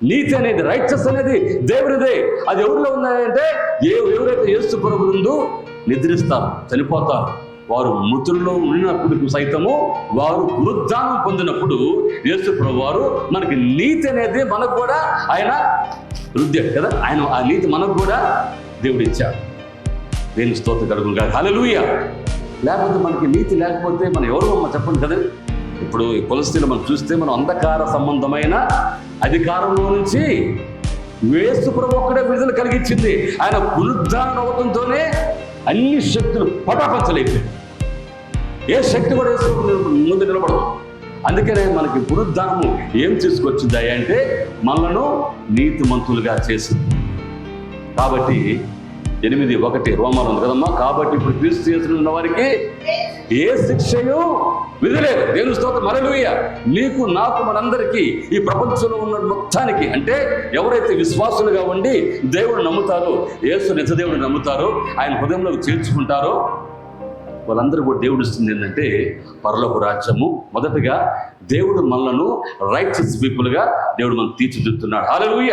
నీతి అనేది రైట్సెస్ అనేది దేవుడిదే. అది ఎవరిలో ఉన్నాయంటే ఏ ఎవరైతే యేసు ప్రభు నిద్రిస్తారు చనిపోతారు వారు మృతుల్లో ఉన్నప్పుడు సైతము వారు వృద్ధానం పొందినప్పుడు యేసు ప్రభు వారు మనకి నీతి అనేది మనకు కూడా ఆయన వృద్ధి కదా? ఆయన ఆ నీతి మనకు కూడా దేవుడు ఇచ్చాడు. దేని స్తోత్ర కడుగులు కాదు హల్లెలూయా! లేకపోతే మనకి నీతి లేకపోతే మనం ఎవరు అమ్మ చెప్పండి కదా? ఇప్పుడు ఈ కొలస్తీలు మనం చూస్తే మనం అంధకార సంబంధమైన అధికారంలో నుంచి వేస్తు ప్రభు ఒక్కడే విడుదల కలిగించింది. ఆయన పునరుద్ధారణ అవడంతోనే అన్ని శక్తులు పటాపంచలేదు ఏ శక్తి కూడా వేసు ముందు నిలబడదు. అందుకనే మనకి పునరుద్ధానము ఏం తీసుకొచ్చింది అంటే మనలను నీతిమంతులుగా చేసింది. కాబట్టి ఎనిమిది ఒకటి రోమాలు ఉంది కదమ్మా. కాబట్టి ఇప్పుడు క్రీస్తు చేసిన వారికి ఏ శిక్షయు విధలేదు. దేవుని స్తోత్రం. మరలుయ నీకు నాకు మనందరికీ ఈ ప్రపంచంలో ఉన్న మొత్తానికి అంటే ఎవరైతే విశ్వాసులుగా ఉండి దేవుడు నమ్ముతారో యేసు నిజదేవుడు నమ్ముతారో ఆయన హృదయంలోకి చేర్చుకుంటారో వాళ్ళందరూ కూడా దేవుడు ఇస్తుంది ఏంటంటే పరలోక రాజ్యము. మొదటగా దేవుడు మనలను రైట్స్ పీపుల్గా దేవుడు మనం తీర్చిదిద్దుతున్నాడు. హాలూయ